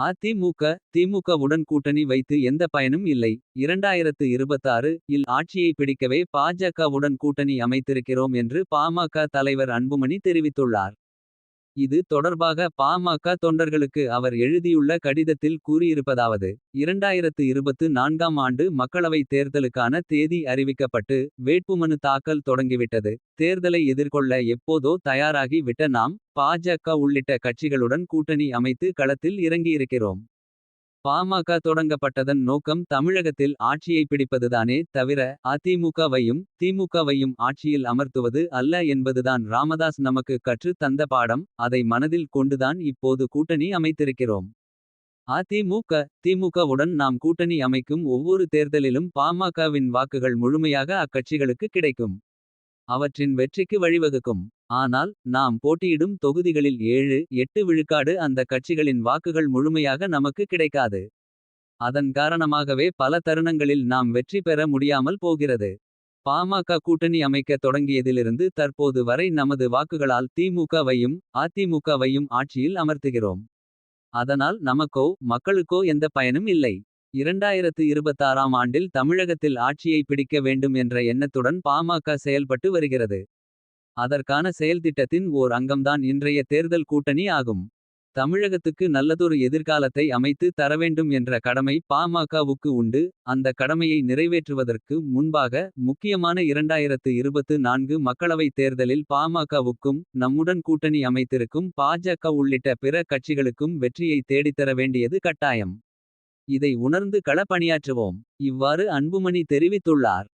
அதிமுக திமுகவுடன் கூட்டணி வைத்து எந்த பயனும் இல்லை. 2026 இல் ஆட்சியை பிடிக்கவே பாஜகவுடன் கூட்டணி அமைத்திருக்கிறோம் என்று பாமக தலைவர் அன்புமணி தெரிவித்துள்ளார். இது தொடர்பாக பாமக தொண்டர்களுக்கு அவர் எழுதியுள்ள கடிதத்தில் கூறியிருப்பதாவது. 2024ஆம் ஆண்டு மக்களவைத் தேர்தலுக்கான தேதி அறிவிக்கப்பட்டு. வேட்புமனு தாக்கல் தொடங்கிவிட்டது. தேர்தலை எதிர்கொள்ள எப்போதோ தயாராகி விட்ட நாம். பாஜக உள்ளிட்ட கட்சிகளுடன் கூட்டணி அமைத்து களத்தில் இறங்கியிருக்கிறோம். பாமக தொடங்கப்பட்டதன் நோக்கம் தமிழகத்தில் ஆட்சியை பிடிப்பதுதானே தவிர. அதிமுகவையும் திமுகவையும் ஆட்சியில் அமர்த்துவது அல்ல என்பதுதான் ராமதாஸ் நமக்கு கற்றுத் தந்த பாடம். அதை மனதில் கொண்டுதான் இப்போது கூட்டணி அமைத்திருக்கிறோம். அதிமுக திமுகவுடன் நாம் கூட்டணி அமைக்கும் ஒவ்வொரு தேர்தலிலும் பாமகவின் வாக்குகள் முழுமையாக அக்கட்சிகளுக்கு கிடைக்கும். அவற்றின் வெற்றிக்கு வழிவகுக்கும். ஆனால் நாம் போட்டியிடும் தொகுதிகளில் ஏழு எட்டு விழுக்காடு அந்த கட்சிகளின் வாக்குகள் முழுமையாக நமக்கு கிடைக்காது. அதன் காரணமாகவே பல தருணங்களில் நாம் வெற்றி பெற முடியாமல் போகிறது. பாமக கூட்டணி அமைக்க தொடங்கியதிலிருந்து தற்போது வரை நமது வாக்குகளால் திமுகவையும் அதிமுகவையும் ஆட்சியில் அமர்த்துகிறோம். அதனால் நமக்கோ மக்களுக்கோ எந்த பயனும் இல்லை. 2026ஆம் ஆண்டில் தமிழகத்தில் ஆட்சியை பிடிக்க வேண்டும் என்ற எண்ணத்துடன் பாமக செயல்பட்டு வருகிறது. அதற்கான செயல்திட்டத்தின் ஓர் அங்கம்தான் இன்றைய தேர்தல் கூட்டணி ஆகும். தமிழகத்துக்கு நல்லதொரு எதிர்காலத்தை அமைத்து தரவேண்டும் என்ற கடமை பாமகவுக்கு உண்டு. அந்த கடமையை நிறைவேற்றுவதற்கு முன்பாக முக்கியமான இரண்டாயிரத்து இருபத்து நான்கு மக்களவைத் தேர்தலில் பாமகவுக்கும். நம்முடன் கூட்டணி அமைத்திருக்கும் பாஜக உள்ளிட்ட பிற கட்சிகளுக்கும் வெற்றியை தேடித்தர வேண்டியது கட்டாயம். இதை உணர்ந்து களப்பணியாற்றுவோம். இவ்வாறு அன்புமணி தெரிவித்துள்ளார்.